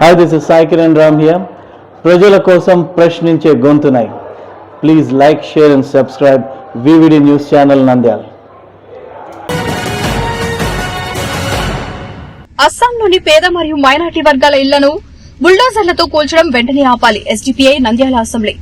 Hi this is Sai Kiran Ram here ప్రజల కోసం ప్రశ్నించే గొంతునై. Please like share and subscribe VVD news channel Nandyal అస్సాంలోని పేద మరియు మైనార్టీ వర్గాల ఇళ్ళను బుల్డోజర్లతో కూల్చడం వెంటనే ఆపాలి. SDPI Nandyal assembly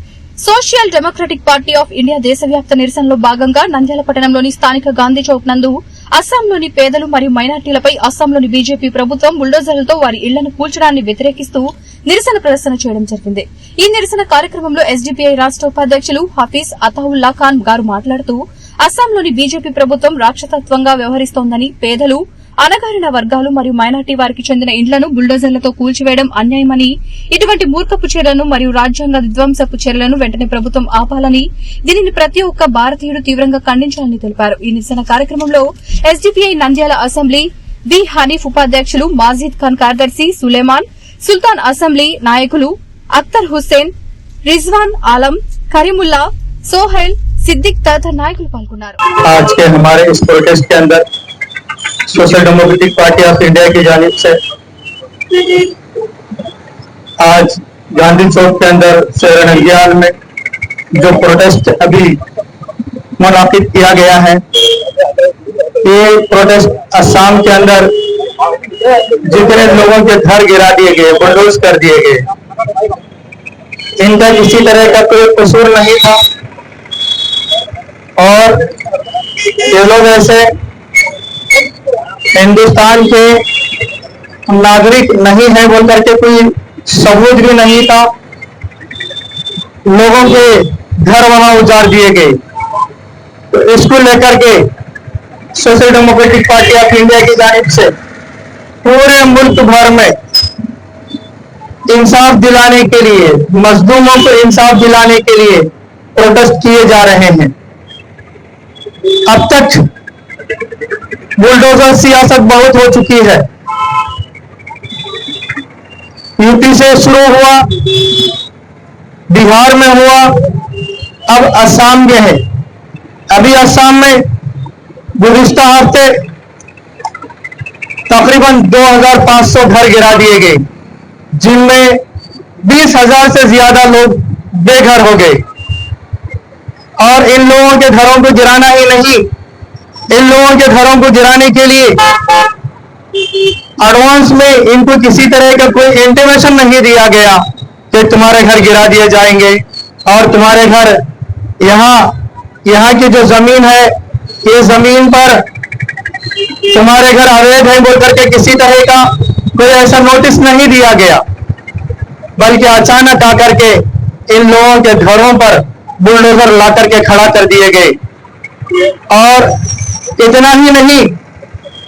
social democratic party of India దేశవ్యాప్త నిరసనలో భాగంగా నంద్యాల పట్టణంలోని స్థానిక గాంధీ చౌక్ నందు అస్సాంలోని పేదలు మరియు మైనార్టీలపై అస్సాంలోని బీజేపీ ప్రభుత్వం బుల్డోజర్లతో వారి ఇళ్ళను కూల్చడాన్ని వ్యతిరేకిస్తూ నిరసన ప్రదర్శన చేయడం జరిగింది. ఈ నిరసన కార్యక్రమంలో ఎస్డీపీఐ రాష్ట ఉపాధ్యక్షులు హఫీజ్ అతావుల్లా ఖాన్ గారు మాట్లాడుతూ అస్సాంలోని బీజేపీ ప్రభుత్వం రాక్షసత్వంగా వ్యవహరిస్తోందని పేదలు అణగారిన వర్గాలు మరియు మైనార్టీ వారికి చెందిన ఇండ్లను బుల్డోజర్లతో కూల్చివేయడం అన్యాయమని ఇటువంటి మూర్ఖపు చర్యలను మరియు రాజ్యాంగ విధ్వంసపు చర్యలను వెంటనే ప్రభుత్వం ఆపాలని దీనిని ప్రతి ఒక్క భారతీయుడు తీవ్రంగా ఖండించాలని తెలిపారు ఈ నిరసన కార్యక్రమంలో SDPI Nandyal assembly B Haneef ఉపాధ్యక్షులు మాజిద్ ఖాన్ కార్యదర్శి సులేమాన్ సుల్తాన్ అసెంబ్లీ నాయకులు అఖ్తర్ హుస్సేన్ రిజ్వాన్ ఆలం కరీముల్లా సోహెల్ సిద్దిక్ తదితర నాయకులు పాల్గొన్నారు आज के हमारे इस प्रोटेस्ट के अंदर Social democratic party of India की जानिब से। आज गांधी चौक के अंदर शहर नंदियाल में जो प्रोटेस्ट अभी मुनाफिद किया गया है, ये प्रोटेस्ट असम के अंदर जितने लोगों के घर गिरा दिए गए बुलडोज कर दिए गए, इनका किसी तरह का कोई कसूर नहीं था। और ये लोग ऐसे हिंदुस्तान के नागरिक नहीं है बोल करके कोई सबूत भी नहीं था। लोगों के घर वहाँ उजाड़ दिए गए। तो इसको लेकर के social democratic party of India की जानिब से पूरे मुल्क भर में इंसाफ दिलाने के लिए मजलूमों को इंसाफ दिलाने के लिए प्रोटेस्ट किए जा रहे हैं। अब तक बुलडोजर सियासत बहुत हो चुकी है। यूपी से शुरू हुआ, बिहार में हुआ, अब असम में है। अभी असम में गुजश्ता हफ़्ते तकरीबन 2500 घर गिरा दिए गए, जिनमें 20000 से ज़्यादा लोग बेघर हो गए। और इन लोगों के घरों को गिराना ही नहीं इन लोगों के घरों को गिराने के लिए एडवांस में इनको किसी तरह का कोई इंटीमेशन नहीं दिया गया कि तुम्हारे घर गिरा दिए जाएँगे। और तुम्हारे घर यहाँ यहाँ की जो ज़मीन है, ये ज़मीन पर तुम्हारे घर अवैध है बोल करके किसी तरह का कोई ऐसा नोटिस नहीं दिया गया। बल्कि अचानक आकर के इन लोगों के घरों पर बुलडोजर ला करके खड़ा कर दिए गए। और इतना ही नहीं,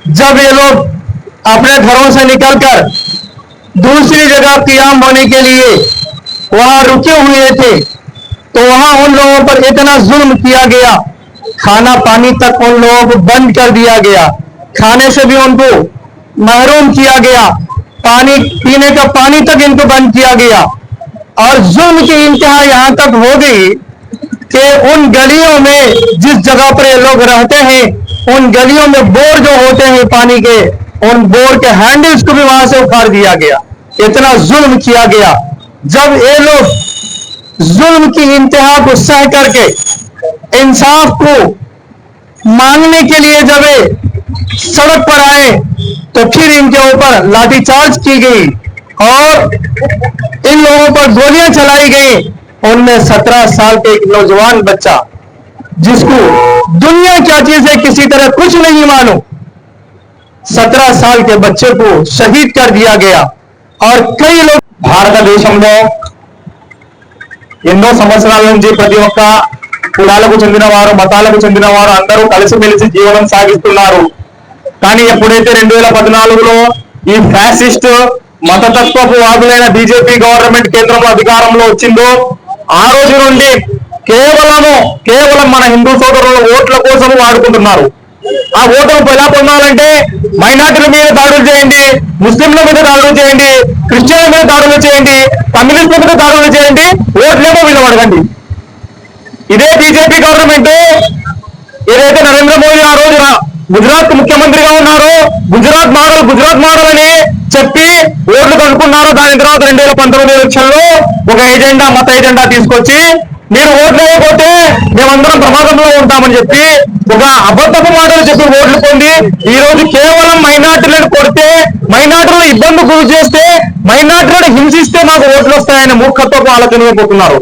जब ये लोग अपने घरों से निकलकर दूसरी जगह क्याम होने के लिए वहाँ रुके हुए थे तो वहाँ उन लोगों पर इतना जुल्म किया गया, खाना पानी तक उन लोगों को बंद कर दिया गया, खाने से भी उनको महरूम किया गया, पानी, पीने का पानी तक इनको बंद किया गया। और जुल्म की इंतहा यहाँ तक हो गई कि उन गलियों में जिस जगह पर ये लोग रहते हैं उन गलियों में बोर जो होते हैं पानी के, उन बोर के हैंडल्स को भी वहाँ से उखाड़ दिया गया। इतना जुल्म किया गया। जब ये लोग जुल्म की इंतहा को सह करके इंसाफ को मांगने के लिए जब ये सड़क पर आए तो फिर इनके ऊपर लाठीचार्ज की गई और इन लोगों पर गोलियाँ चलाई गई। उनमें सत्रह साल के एक नौजवान बच्चा जिसको दुनिया क्या चीज है किसी तरह कुछ नहीं मालूम सत्रह साल के बच्चे को शहीद कर दिया गया और कई लोग భారతదేశంలో ఎన్నో సంవత్సరాల నుంచి ప్రతి ఒక్క కులాలకు చెందిన వారు మతాలకు చెందిన వారు అందరూ కలిసిమెలిసి జీవనం సాగిస్తున్నారు కానీ ఎప్పుడైతే రెండు వేల పద్నాలుగులో ఈ ఫ్యాసిస్ట్ మతతత్వపు వాదులైన బీజేపీ గవర్నమెంట్ కేంద్రంలో అధికారంలో వచ్చిందో ఆ రోజు నుండి కేవలము కేవలం మన హిందూ సోదరుల ఓట్ల కోసం వాడుకుంటున్నారు. ఆ ఓటును ఎలా పొందాలంటే మైనార్టీల మీద దాడులు చేయండి ముస్లింల మీద దాడులు చేయండి క్రిస్టియన్ల మీద దాడులు చేయండి కమ్యూనిస్టుల మీద దాడులు చేయండి ఓట్లేమో వీళ్ళు అడగండి ఇదే బీజేపీ గవర్నమెంట్. ఏదైతే నరేంద్ర మోదీ ఆ రోజు గుజరాత్ ముఖ్యమంత్రిగా ఉన్నారో గుజరాత్ మోడల్ గుజరాత్ మోడల్ అని చెప్పి ఓట్లు కనుక్కున్నారు దాని తర్వాత రెండు వేల పంతొమ్మిది ఎలక్షన్లో ఒక ఎజెండా మత ఎజెండా తీసుకొచ్చి మీరు ఓట్లు వేయకపోతే మేమందరం ప్రమాదంలో ఉంటామని చెప్పి ఒక అబద్ధపు మాటలు చెప్పి ఓట్లు పొంది ఈ రోజు కేవలం మైనార్టీలను కొడితే మైనార్టీలను ఇబ్బంది గురి చేస్తే మైనార్టీలను హింసిస్తే మాకు ఓట్లు వస్తాయనే మూర్ఖత్వపు ఆలోచన పోతున్నారు.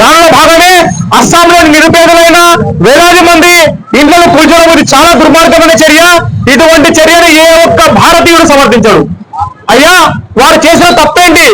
దానిలో భాగమే అస్సాంలోని నిరుపేదలైన వేలాది మంది ఇంట్లో కూర్చోవడం ఇది చాలా దుర్మార్గమైన చర్య. ఇటువంటి చర్యను ఏ ఒక్క భారతీయుడు సమర్థించడు. అయ్యా వారు చేసిన తప్పేంటి?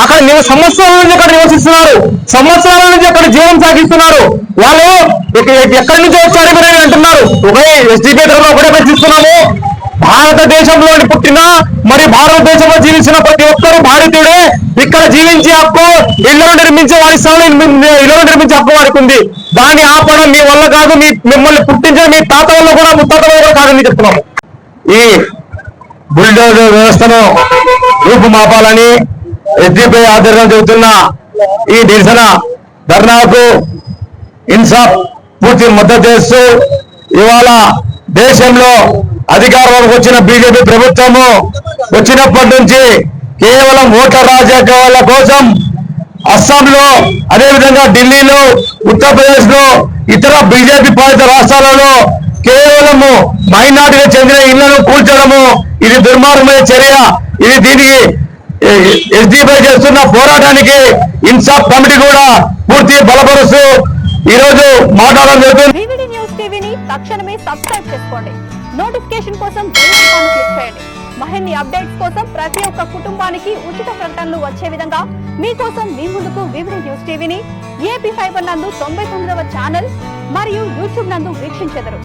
అక్కడ మీరు సంవత్సరాల నుంచి అక్కడ నివసిస్తున్నారు. సంవత్సరాల నుంచి అక్కడ జీవనం సాగిస్తున్నారు. వాళ్ళు ఇక- ఎక్కడి నుంచి వచ్చారు మీరు అంటున్నారు. అంటున్నారు ఎస్డీపీ ధరలో ఒకటే ప్రశ్నిస్తున్నాము. భారతదేశంలోని పుట్టిన మరి భారతదేశంలో జీవించిన ప్రతి ఒక్కరు భారతీయుడే ఇక్కడ జీవించే హక్కు ఇల్లు నిర్మించే వారి స్థానంలో ఇల్లు నిర్మించే హక్కు వారికి ఉంది. దాన్ని ఆపడం మీ వల్ల కాదు మీ మిమ్మల్ని పుట్టించిన మీ తాత వల్ల కూడా ముత్తాత వల్ల కూడా కాదని చెప్తున్నాము. ఈ బుల్డోజర్ వ్యవస్థను రూపుమాపాలని ఎస్డిపై ఆధ్వర్యంలో చెబుతున్న ఈ నిరసన ధర్నాకు ఇన్సాఫ్ పూర్తి మద్దతు చేస్తూ ఇవాళ దేశంలో అధికారంలోకి వచ్చిన బీజేపీ ప్రభుత్వము వచ్చినప్పటి నుంచి కేవలం ఓట్ల రాజకీయాల కోసం అస్సాంలో అదేవిధంగా ఢిల్లీలో ఉత్తరప్రదేశ్లో ఇతర బీజేపీ పాలిత రాష్ట్రాలలో కేవలము మైనార్టీకి చెందిన ఇళ్ళను కూల్చడము ఇది దుర్మార్గమైన చర్య ఇది దీనికి ఎస్డీపై చేస్తున్న పోరాటానికి ఇన్సాఫ్ కమిటీ కూడా పూర్తి బలపరుస్తూ ఈ రోజు మాట్లాడడం జరుగుతుంది. న్యూస్ టీవీని తక్షణమే సబ్స్క్రైబ్ చేసుకోండి. నోటిఫికేషన్ కోసం బెల్ క్లిక్ చేయండి. అప్డేట్స్ కోసం ప్రతి ఒక్క కుటుంబానికి ఉచిత ప్రకటనలు వచ్చే విధంగా మీకోసం మీ ముందుకు వివిడి న్యూస్ టీవీని ఏపీ ఫైబర్ నందు తొంభై తొమ్మిదవ ఛానల్ మరియు యూట్యూబ్ నందు వీక్షించెదరు.